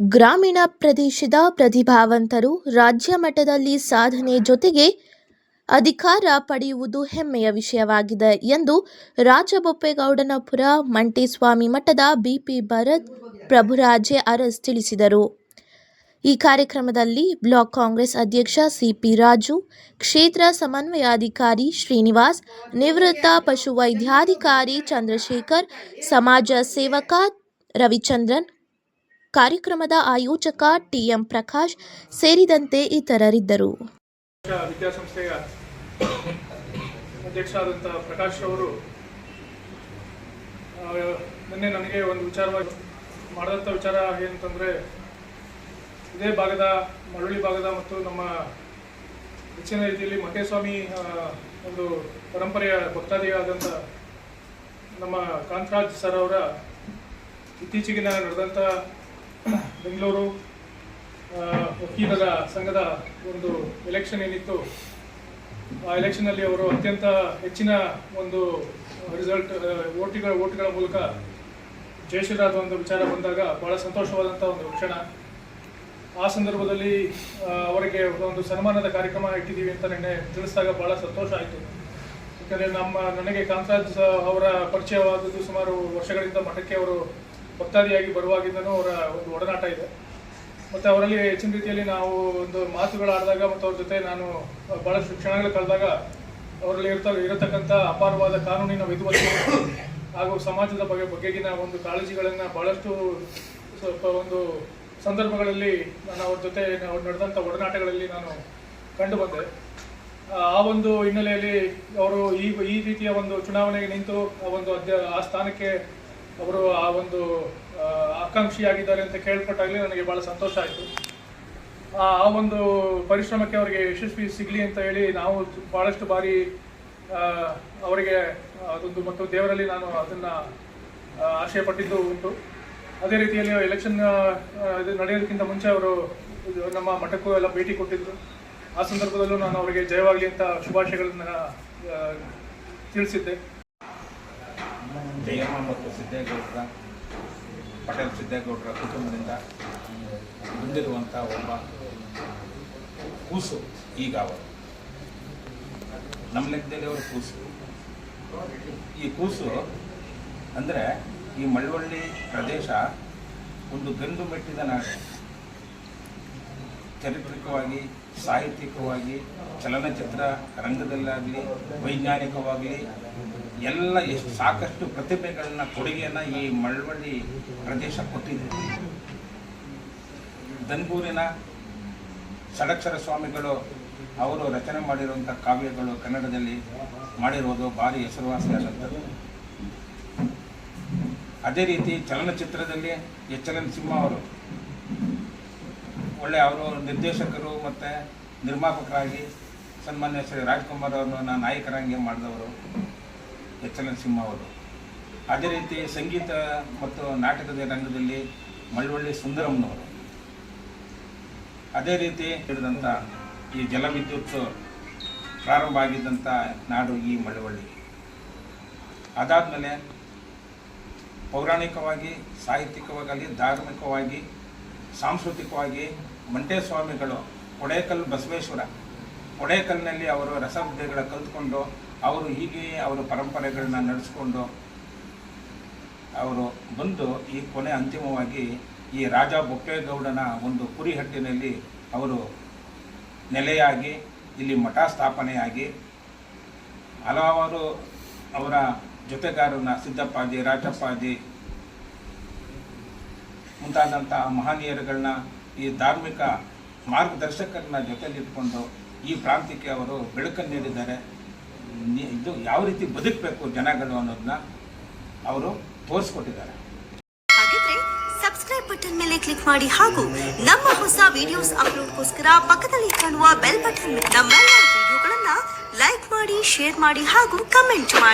ಗ್ರಾಮೀಣ ಪ್ರದೇಶದ ಪ್ರತಿಭಾವಂತರು ರಾಜ್ಯ ಮಟ್ಟದಲ್ಲಿ ಸಾಧನೆ ಜೊತೆಗೆ ಅಧಿಕಾರ ಪಡೆಯುವುದು ಹೆಮ್ಮೆಯ ವಿಷಯವಾಗಿದೆ ಎಂದು ರಾಜಬೊಪ್ಪೇಗೌಡನಪುರ ಮಂಟೇಸ್ವಾಮಿ ಮಠದ ಬಿಪಿ ಭರತ್ ಪ್ರಭುರಾಜೆ ಅರಸ್ ತಿಳಿಸಿದರು. ಈ ಕಾರ್ಯಕ್ರಮದಲ್ಲಿ ಬ್ಲಾಕ್ ಕಾಂಗ್ರೆಸ್ ಅಧ್ಯಕ್ಷ ಸಿಪಿ ರಾಜು, ಕ್ಷೇತ್ರ ಸಮನ್ವಯಾಧಿಕಾರಿ ಶ್ರೀನಿವಾಸ್, ನಿವೃತ್ತ ಪಶುವೈದ್ಯಾಧಿಕಾರಿ ಚಂದ್ರಶೇಖರ್, ಸಮಾಜ ಸೇವಕ ರವಿಚಂದ್ರನ್ ಕಾರ್ಯಕ್ರಮದ ಆಯೋಜಕ ಟಿಎಂ ಪ್ರಕಾಶ್ ಸೇರಿದಂತೆ ಇತರರಿದ್ದರು. ವಿದ್ಯಾಸಂಸ್ಥೆಯ ಅಧ್ಯಕ್ಷರಾದಂಥ ಪ್ರಕಾಶ್ ಅವರು ನಿನ್ನೆ ನನಗೆ ಒಂದು ವಿಚಾರವಾಗಿ ಮಾಡಿದಂಥ ವಿಚಾರ ಏನಂತಂದರೆ ಇದೇ ಭಾಗದ ಮರಳಿ ಭಾಗದ ಮತ್ತು ನಮ್ಮ ಹೆಚ್ಚಿನ ರೀತಿಯಲ್ಲಿ ಮಹೇಸ್ವಾಮಿ ಆ, ಒಂದು ಪರಂಪರೆಯ ಭಕ್ತಾದಿಯಾದಂಥ ನಮ್ಮ ಕಾಂತರಾಜ್ ಸರ್ ಅವರ ಇತ್ತೀಚೆಗಿನ ನಡೆದಂಥ ಬೆಂಗಳೂರು ವಕೀಲರ ಸಂಘದ ಒಂದು ಎಲೆಕ್ಷನ್ ಏನಿತ್ತು, ಆ ಎಲೆಕ್ಷನಲ್ಲಿ ಅವರು ಅತ್ಯಂತ ಹೆಚ್ಚಿನ ಒಂದು ರಿಸಲ್ಟ್ ಓಟಿಗಳ, ಓಟ್ಗಳ ಮೂಲಕ ಜಯಶೀಲರಾದ ಒಂದು ವಿಚಾರ ಬಂದಾಗ ಬಹಳ ಸಂತೋಷವಾದಂಥ ಒಂದು ಕ್ಷಣ. ಆ ಸಂದರ್ಭದಲ್ಲಿ ಅವರಿಗೆ ಒಂದು ಸನ್ಮಾನದ ಕಾರ್ಯಕ್ರಮ ಇಟ್ಟಿದ್ದೀವಿ ಅಂತ ನಿನ್ನೆ ತಿಳಿಸಿದಾಗ ಬಹಳ ಸಂತೋಷ ಆಯಿತು. ಯಾಕಂದರೆ ನಮ್ಮ, ನನಗೆ ಕಾಂತರಾಜ್ ಅವರ ಪರಿಚಯವಾದದ್ದು ಸುಮಾರು ವರ್ಷಗಳಿಂದ ಮಠಕ್ಕೆ ಅವರು ಭಕ್ತಾದಿಯಾಗಿ ಬರುವಾಗಿಂದನೂ ಅವರ ಒಂದು ಒಡನಾಟ ಇದೆ. ಮತ್ತು ಅವರಲ್ಲಿ ಹೆಚ್ಚಿನ ರೀತಿಯಲ್ಲಿ ನಾವು ಒಂದು ಮಾತುಗಳಾಡಿದಾಗ ಮತ್ತು ಅವ್ರ ಜೊತೆ ನಾನು ಭಾಳಷ್ಟು ಕ್ಷಣಗಳು ಕಳೆದಾಗ ಅವರಲ್ಲಿ ಇರ್ತ ಇರತಕ್ಕಂಥ ಅಪಾರವಾದ ಕಾನೂನಿನ ವಿದ್ವತ್ತು ಹಾಗೂ ಸಮಾಜದ ಬಗ್ಗೆ, ಬಗೆಗಿನ ಒಂದು ಕಾಳಜಿಗಳನ್ನು ಭಾಳಷ್ಟು ಸ್ವಲ್ಪ ಒಂದು ಸಂದರ್ಭಗಳಲ್ಲಿ ನಾನು ಅವ್ರ ಜೊತೆ ನಾವು ನಡೆದಂಥ ಒಡನಾಟಗಳಲ್ಲಿ ನಾನು ಕಂಡು ಬಂದೆ. ಆ ಒಂದು ಹಿನ್ನೆಲೆಯಲ್ಲಿ ಅವರು ಈ ಈ ರೀತಿಯ ಒಂದು ಚುನಾವಣೆಗೆ ನಿಂತು ಆ ಒಂದು ಅಧ್ಯ, ಆ ಸ್ಥಾನಕ್ಕೆ ಅವರು ಆ ಒಂದು ಆಕಾಂಕ್ಷಿಯಾಗಿದ್ದಾರೆ ಅಂತ ಕೇಳ್ಪಟ್ಟಾಗಲಿ ನನಗೆ ಭಾಳ ಸಂತೋಷ ಆಯಿತು. ಆ ಒಂದು ಪರಿಶ್ರಮಕ್ಕೆ ಅವರಿಗೆ ಯಶಸ್ವಿ ಸಿಗಲಿ ಅಂತ ಹೇಳಿ ನಾವು ಭಾಳಷ್ಟು ಬಾರಿ ಅವರಿಗೆ ಅದೊಂದು ಮತ್ತು ದೇವರಲ್ಲಿ ನಾನು ಅದನ್ನು ಆಶಯ ಪಟ್ಟಿದ್ದು ಉಂಟು. ಅದೇ ರೀತಿಯಲ್ಲಿ ಎಲೆಕ್ಷನ್ ಇದು ನಡೆಯೋದಕ್ಕಿಂತ ಮುಂಚೆ ಅವರು ನಮ್ಮ ಮಠಕ್ಕೂ ಎಲ್ಲ ಭೇಟಿ ಕೊಟ್ಟಿದ್ದರು ಆ ಸಂದರ್ಭದಲ್ಲೂ ನಾನು ಅವರಿಗೆ ಜಯವಾಗಲಿ ಅಂತ ಶುಭಾಶಯಗಳನ್ನು ತಿಳಿಸಿದ್ದೆ. ಜಯಮ್ಮ ಮತ್ತು ಸಿದ್ದೇಗೌಡರ, ಪಟೇಲ್ ಸಿದ್ದೇಗೌಡರ ಕುಟುಂಬದಿಂದ ಬಂದಿರುವಂಥ ಒಬ್ಬ ಕೂಸು ಈಗ ಅವರು. ನಮ್ಮ ಲೆಕ್ಕದಲ್ಲಿ ಅವರು ಕೂಸು. ಈ ಕೂಸು ಅಂದರೆ ಈ ಮಳವಳ್ಳಿ ಪ್ರದೇಶ ಒಂದು ಗಂಡು ಮೆಟ್ಟಿದ ನಾಡು. ಚರಿತ್ರಿಕವಾಗಿ, ಸಾಹಿತ್ಯಿಕವಾಗಿ, ಚಲನಚಿತ್ರ ರಂಗದಲ್ಲಾಗಲಿ, ವೈಜ್ಞಾನಿಕವಾಗಲಿ ಎಲ್ಲ ಎಷ್ಟು ಸಾಕಷ್ಟು ಪ್ರತಿಭೆಗಳನ್ನ, ಕೊಡುಗೆಯನ್ನು ಈ ಮಳವಳ್ಳಿ ಪ್ರದೇಶ ಕೊಟ್ಟಿದೆ. ದನ್ಗೂರಿನ ಷಡಕ್ಷರ ಸ್ವಾಮಿಗಳು, ಅವರು ರಚನೆ ಮಾಡಿರುವಂಥ ಕಾವ್ಯಗಳು ಕನ್ನಡದಲ್ಲಿ ಮಾಡಿರೋದು ಭಾರಿ ಹೆಸರುವಾಸಿಯಾದಂಥದ್ದು. ಅದೇ ರೀತಿ ಚಲನಚಿತ್ರದಲ್ಲಿ ಎಚ್ ಎಲ್ ಎನ್ ಸಿಂಹ ಅವರು. ಒಳ್ಳೆ ಅವರು ನಿರ್ದೇಶಕರು ಮತ್ತು ನಿರ್ಮಾಪಕರಾಗಿ ಸನ್ಮಾನ್ಯ ಶ್ರೀ ರಾಜ್ಕುಮಾರ್ ಅವರನ್ನು ನಾಯಕರಾಗಿ ಮಾಡಿದವರು. ಎಚ್ ಎನ್ ಸಿಂಹ ಅವರು ಅದೇ ರೀತಿ ಸಂಗೀತ ಮತ್ತು ನಾಟಕದ ರಂಗದಲ್ಲಿ ಮಳವಳ್ಳಿ ಸುಂದರಮ್ಮನವರು ಅದೇ ರೀತಿ ಹಿಡಿದಂಥ ಈ ಜಲವಿದ್ಯುತ್ ಪ್ರಾರಂಭ ಆಗಿದ್ದಂಥ ನಾಡು ಈ ಮಳವಳ್ಳಿ ಅದಾದಮೇಲೆ ಪೌರಾಣಿಕವಾಗಿ ಸಾಹಿತ್ಯಿಕವಾಗಿ ಧಾರ್ಮಿಕವಾಗಿ, ಸಾಂಸ್ಕೃತಿಕವಾಗಿ ಮಂಟೇಸ್ವಾಮಿಗಳು ಕೊಡೇಕಲ್ ಬಸವೇಶ್ವರ, ಕೊಡೇಕಲ್ನಲ್ಲಿ ಅವರು ರಸವಿದ್ಯೆಗಳ ಕಲಿತ್ಕೊಂಡು ಅವರು ಹೀಗೆ ಅವರ ಪರಂಪರೆಗಳನ್ನ ನಡೆಸ್ಕೊಂಡು ಅವರು ಬಂದು ಈ ಕೊನೆ ಅಂತಿಮವಾಗಿ ಈ ರಾಜ ಬೊಪ್ಪೇಗೌಡನ ಒಂದು ಕುರಿಹಟ್ಟಿನಲ್ಲಿ ಅವರು ನೆಲೆಯಾಗಿ, ಇಲ್ಲಿ ಮಠ ಸ್ಥಾಪನೆಯಾಗಿ ಹಲವಾರು ಅವರ ಜೊತೆಗಾರನ ಸಿದ್ದಪ್ಪಾಜಿ, ರಾಜಪ್ಪಾಜಿ ಮುಂತಾದಂತಹ ಮಹನೀಯರುಗಳನ್ನ ಈ ಧಾರ್ಮಿಕ ಮಾರ್ಗದರ್ಶಕರನ್ನ ಜೊತೆಲಿಟ್ಕೊಂಡು ಈ ಪ್ರಾಂತ್ಯಕ್ಕೆ ಅವರು ಬೆಳಕನ್ನು ನೀಡಿದ್ದಾರೆ. ಇದು ಯಾವ ರೀತಿ ಬದುಕಬೇಕು ಜನಗಳು ಅನ್ನೋದನ್ನ ಅವರು ತೋರಿಸ್ಕೊಟ್ಟಿದ್ದಾರೆ. ಹಾಗಿದ್ರೆ ಸಬ್ಸ್ಕ್ರೈಬ್ ಬಟನ್ ಮೇಲೆ ಕ್ಲಿಕ್ ಮಾಡಿ ಹಾಗೂ ನಮ್ಮ ಹೊಸ ವಿಡಿಯೋಸ್ ಅಪ್ಲೋಡ್ಗೋಸ್ಕರ ಪಕ್ಕದಲ್ಲಿ ಕಾಣುವ ಬೆಲ್ ಬಟನ್ ನಮ್ಮ ವಿಡಿಯೋಗಳನ್ನ ಲೈಕ್ ಮಾಡಿ ಶೇರ್ ಮಾಡಿ ಹಾಗೂ ಕಮೆಂಟ್ ಮಾಡಿ.